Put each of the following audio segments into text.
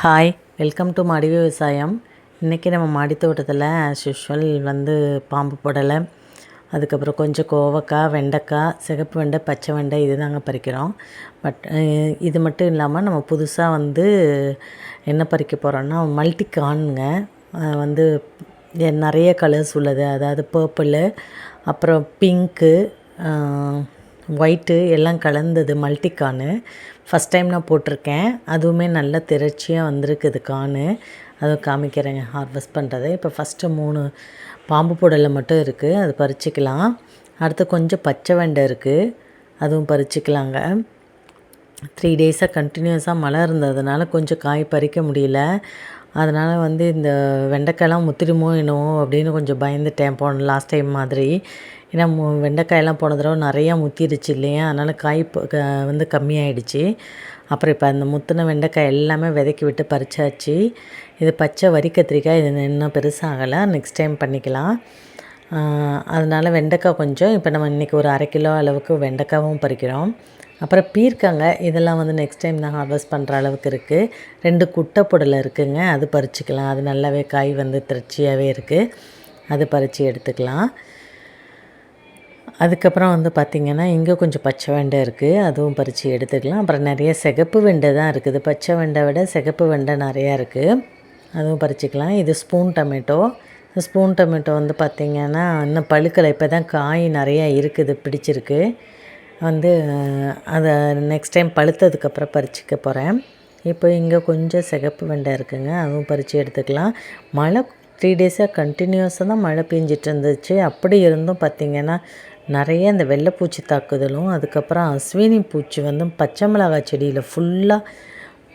Hi welcome to மாடி விவசாயம் இன்றைக்கி நம்ம மாடி தோட்டத்தில் ஆஸ் யூஷுவல் வந்து பாம்பு புடலை அதுக்கப்புறம் கொஞ்சம் கோவக்காய் வெண்டைக்காய் சிகப்பு வெண்டை பச்சை வெண்டை இது தாங்க பறிக்கிறோம். பட் இது மட்டும் இல்லாமல் நம்ம புதுசாக வந்து என்ன பறிக்க போகிறோன்னா மல்டி வந்து நிறைய கலர்ஸ் உள்ளது. அதாவது பர்பிள் அப்புறம் பிங்க்கு ஒயிட்டு எல்லாம் கலந்தது மல்டி கானு ஃபஸ்ட் டைம் நான் போட்டிருக்கேன். அதுவுமே நல்ல திரட்சியாக வந்திருக்குது கானு அதை காமிக்கிறேங்க ஹார்வெஸ்ட் பண்ணுறது இப்போ ஃபஸ்ட்டு மூணு பாம்பு புடலை மட்டும் இருக்குது அது பறிச்சுக்கலாம். அடுத்து கொஞ்சம் பச்சை வெண்டை இருக்குது அதுவும் பறிச்சிக்கலாங்க. த்ரீ டேஸாக கண்டினியூஸாக மழை இருந்ததுனால கொஞ்சம் காய் பறிக்க முடியல. அதனால் வந்து இந்த வெண்டைக்காயெல்லாம் முத்திருமோ என்னவோ அப்படின்னு கொஞ்சம் பயந்துட்டேன் போன லாஸ்ட் டைம் மாதிரி. ஏன்னா மு- வெண்டைக்காயெல்லாம் போன தடவை நிறையா முத்திருச்சு இல்லையா? அதனால் காய் இப்போ வந்து கம்மியாயிடுச்சு. அப்புறம் இப்போ அந்த முத்தின வெண்டைக்காய் எல்லாமே விதைக்கி விட்டு பறிச்சாச்சு. இது பச்சை வரி கத்திரிக்காய் இது இன்னும் பெருசாகலை நெக்ஸ்ட் டைம் பண்ணிக்கலாம். அதனால் வெண்டைக்காய் கொஞ்சம் இப்போ நம்ம இன்றைக்கி ஒரு அரை கிலோ அளவுக்கு வெண்டைக்காவும் பறிக்கிறோம். அப்புறம் பீர்க்கங்க இதெல்லாம் வந்து நெக்ஸ்ட் டைம் நான் ஹார்வெஸ்ட் பண்ணுற அளவுக்கு இருக்குது ரெண்டு குட்டை புடலை இருக்குதுங்க அது பறிச்சுக்கலாம். அது நல்லாவே காய் வந்து திருச்சியாகவே இருக்குது அது பறித்து எடுத்துக்கலாம். அதுக்கப்புறம் வந்து பார்த்திங்கன்னா இங்கே கொஞ்சம் பச்சை வெண்டை இருக்குது அதுவும் பறித்து எடுத்துக்கலாம். அப்புறம் நிறைய சிகப்பு வெண்டை தான் இருக்குது. பச்சை வெண்டை விட சிகப்பு வெண்டை நிறையா இருக்குது அதுவும் பறிச்சுக்கலாம். இது ஸ்பூன் டொமேட்டோ. ஸ்பூன் டொமேட்டோ வந்து பார்த்திங்கன்னா இன்னும் பழுக்கலை. இப்போ தான் காய் நிறையா இருக்குது பிடிச்சிருக்கு. வந்து அதை நெக்ஸ்ட் டைம் பழுத்ததுக்கப்புறம் பறிச்சிக்க போகிறேன் இப்போ இங்கே கொஞ்சம் சிகப்பு வெண்டை இருக்குங்க. அதுவும் பறித்து எடுத்துக்கலாம். மழை த்ரீ டேஸாக கண்டினியூஸாக தான் மழை பெஞ்சிட்டு இருந்துச்சு. அப்படி இருந்தும் பார்த்திங்கன்னா நிறைய இந்த வெள்ளைப்பூச்சி தாக்குதலும் அதுக்கப்புறம் அஸ்வினி பூச்சி வந்து பச்சை மிளகாய் செடியில் ஃபுல்லாக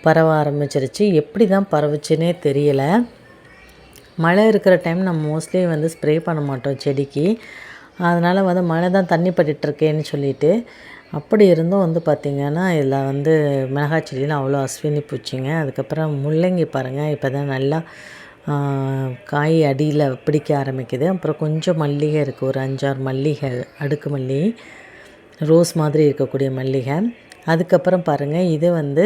பரவ ஆரம்பிச்சிருச்சு. எப்படி தான் பரவுச்சுன்னே தெரியலை. மழை இருக்கிற டைம் நம்ம மோஸ்ட்லி வந்து ஸ்ப்ரே பண்ண மாட்டோம் செடிக்கு. அதனால் வந்து மழை தான் தண்ணி பட்டுட்ருக்கேன்னு சொல்லிட்டு அப்படி இருந்தும் வந்து பார்த்திங்கன்னா இதில் வந்து மிளகாய் செடியில் அவ்வளோ அஸ்வினி பூச்சிங்க. அதுக்கப்புறம் முள்ளங்கி பாருங்கள் இப்போ தான் நல்லா காய் அடியில் பிடிக்க ஆரம்பிக்குது. அப்புறம் கொஞ்சம் மல்லிகை இருக்குது ஒரு அஞ்சாறு மல்லிகை அடுக்கு மல்லி ரோஸ் மாதிரி இருக்கக்கூடிய மல்லிகை. அதுக்கப்புறம் பாருங்கள் இது வந்து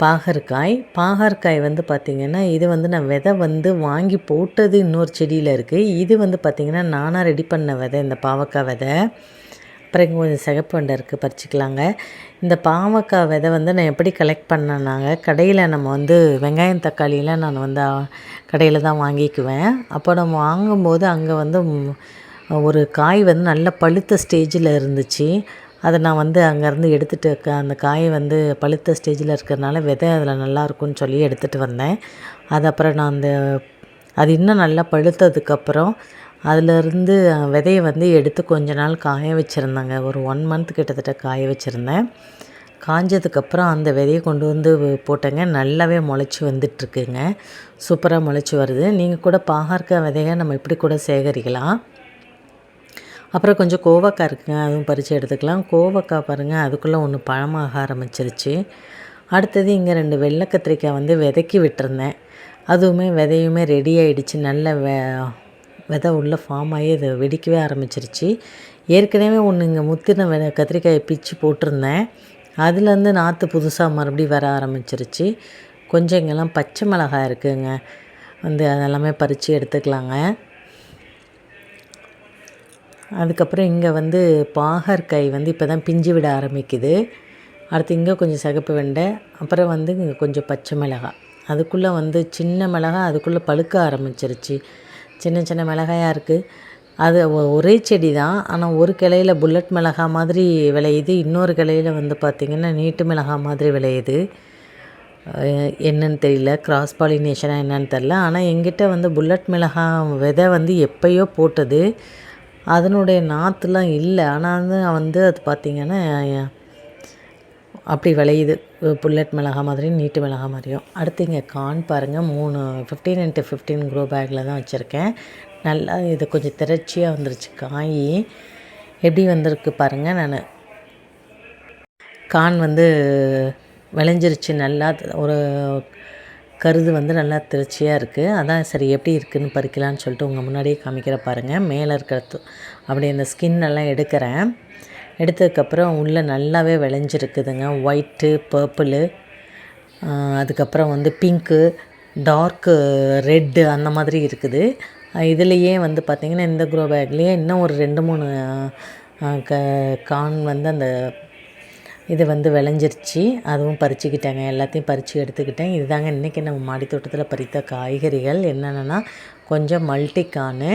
பாகற்காய். பாகற்காய் வந்து பார்த்திங்கன்னா இது வந்து நான் விதை வந்து வாங்கி போட்டது இன்னொரு செடியில் இருக்குது இது வந்து பார்த்திங்கன்னா நானாக ரெடி பண்ண விதை இந்த பாவக்காய் விதை. அப்புறம் இங்கே கொஞ்சம் சிகப்பு வெண்டை இருக்குது பறிச்சிக்கலாங்க. இந்த பாவக்காய் விதை வந்து நான் எப்படி கலெக்ட் பண்ணேன்னாங்க கடையில் நம்ம வந்து வெங்காயம் தக்காளியெலாம் நான் வந்து கடையில் தான் வாங்கிக்குவேன். அப்போ நம்ம வாங்கும்போது அங்கே வந்து ஒரு காய் வந்து நல்ல பழுத்த ஸ்டேஜில் இருந்துச்சு. அதை நான் வந்து அங்கேருந்து எடுத்துகிட்டு இருக்கேன் அந்த காய் வந்து பழுத்த ஸ்டேஜில் இருக்கிறதுனால விதை அதில் நல்லாயிருக்கும்னு சொல்லி எடுத்துகிட்டு வந்தேன். அது அப்புறம் நான் அந்த அது இன்னும் நல்லா பழுத்ததுக்கப்புறம் அதிலிருந்து விதையை வந்து எடுத்து கொஞ்ச நாள் காய வச்சுருந்தாங்க. ஒரு ஒன் மந்த் கிட்டத்தட்ட காய வச்சுருந்தேன். காஞ்சதுக்கப்புறம் அந்த விதையை கொண்டு வந்து போட்டேங்க. நல்லாவே முளைச்சி வந்துட்டுருக்குங்க. சூப்பராக முளைச்சி வருது. நீங்கள் கூட பாகற்காய் விதையை நம்ம இப்படி கூட சேகரிக்கலாம். அப்புறம் கொஞ்சம் கோவக்காய் இருக்குங்க. அதுவும் பறித்து எடுத்துக்கலாம். கோவக்காய் பாருங்கள் அதுக்குள்ளே ஒன்று பழமாக ஆரம்பிச்சிருச்சு. அடுத்தது இங்கே ரெண்டு வெள்ளை கத்திரிக்காய் வந்து விதைக்கி விட்டுருந்தேன். அதுவுமே விதையுமே ரெடி ஆகிடுச்சு நல்ல வெ விதை உள்ளே ஃபார்ம் ஆகி அது வெடிக்கவே ஆரம்பிச்சிருச்சு. ஏற்கனவே ஒன்று இங்கே முத்தின வித கத்திரிக்காயை பிச்சு போட்டிருந்தேன். அதுலேருந்து நாற்று புதுசாக மறுபடியும் வர ஆரம்பிச்சிருச்சு. கொஞ்சம் இங்கெல்லாம் பச்சை மிளகாய் இருக்குங்க. வந்து அதெல்லாமே பறித்து எடுத்துக்கலாங்க. அதுக்கப்புறம் இங்கே வந்து பாகற்காய் வந்து இப்போ தான் பிஞ்சு விட ஆரம்பிக்குது. அடுத்து இங்கே கொஞ்சம் சிகப்பு வெண்டை அப்புறம் வந்து இங்கே கொஞ்சம் பச்சை மிளகாய். அதுக்குள்ளே வந்து சின்ன மிளகாய் அதுக்குள்ளே பழுக்க ஆரம்பிச்சிருச்சு. சின்ன சின்ன மிளகாயாக இருக்குது அது ஒ- ஒரே செடி தான். ஆனால் ஒரு கிளையில புல்லட் மிளகாய் மாதிரி விளையுது. இன்னொரு கிளையில வந்து பார்த்திங்கன்னா நீட்டு மிளகாய் மாதிரி விளையுது. என்னன்னு தெரியல. கிராஸ் பாலினேஷனாக என்னன்னு தெரில ஆனால் எங்கிட்ட வந்து புல்லட் மிளகாய் விதை வந்து எப்பயோ போட்டது. அதனுடைய நாற்றுலாம் இல்லை. ஆனால் வந்து வந்து அது பார்த்திங்கன்னா அப்படி விளையுது. புல்லட் மிளகாய் மாதிரியும் நீட்டு மிளகாய் மாதிரியும். அடுத்து இங்கே கான் பாருங்கள் மூணு ஃபிஃப்டீன் இன்ட்டு ஃபிஃப்டீன் க்ரோ பேக்கில் தான் வச்சுருக்கேன். நல்லா இது கொஞ்சம் திரட்சியாக வந்துருச்சு காய். எப்படி வந்திருக்கு பாருங்கள் நான். கான் வந்து விளைஞ்சிருச்சு நல்லா ஒரு கருது வந்து நல்லா திருச்சியாக இருக்குது அதான் சரி எப்படி இருக்குதுன்னு பறிக்கலான்னு சொல்லிட்டு உங்கள் முன்னாடியே காமிக்கிற பாருங்கள் மேலே இருக்கிறது அப்படி அந்த ஸ்கின் எல்லாம் எடுக்கிறேன். எடுத்ததுக்கப்புறம் உள்ளே நல்லாவே விளைஞ்சிருக்குதுங்க. ஒயிட்டு பர்பிளு அதுக்கப்புறம் வந்து பிங்க்கு டார்க்கு ரெட்டு அந்த மாதிரி இருக்குது. இதுலேயே வந்து பார்த்திங்கன்னா இந்த க்ரோ பேக்லேயே இன்னும் ஒரு ரெண்டு மூணு க கான் வந்து அந்த இது வந்து விளைஞ்சிருச்சு. அதுவும் பறிச்சுக்கிட்டேங்க. எல்லாத்தையும் பறித்து எடுத்துக்கிட்டேன். இதுதாங்க இன்றைக்கி நம்ம மாடி தோட்டத்தில் பறித்த காய்கறிகள். என்னென்னா கொஞ்சம் மல்டிகானு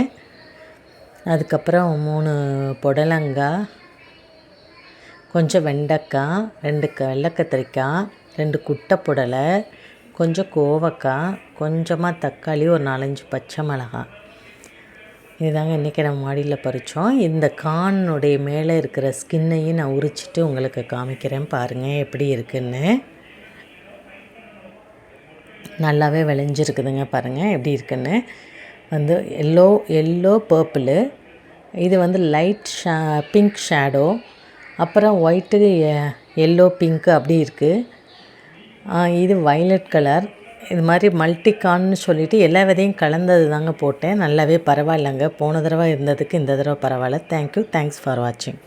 அதுக்கப்புறம் மூணு புடலங்காய் கொஞ்சம் வெண்டைக்காய் ரெண்டு வெள்ளக்கத்திரிக்காய் ரெண்டு குட்டை புடலை கொஞ்சம் கோவக்காய் கொஞ்சமாக தக்காளி ஒரு நாலஞ்சு பச்சை மிளகாய். இதுதாங்க இன்றைக்கி நம்ம மாடியில் பறித்தோம் இந்த கானுடைய மேலே இருக்கிற ஸ்கின்னையும் நான் உரிச்சிட்டு உங்களுக்கு காமிக்கிறேன். பாருங்கள் எப்படி இருக்குன்னு. நல்லாவே விளைஞ்சிருக்குதுங்க பாருங்கள் எப்படி இருக்குன்னு. வந்து எல்லோ எல்லோ பர்பிளு. இது வந்து லைட் ஷா பிங்க் ஷேடோ. அப்புறம் ஒயிட்டு எல்லோ பிங்க்கு அப்படி இருக்குது இது வைலட் கலர் இது மாதிரி மல்டிகான்னு சொல்லிவிட்டு எல்லா விதையும் கலந்தது தாங்க போட்டேன். நல்லாவே பரவாயில்லைங்க. போன தடவை இருந்ததுக்கு இந்த தடவை பரவாயில்ல. தேங்க்யூ தேங்க்ஸ் ஃபார் வாட்சிங்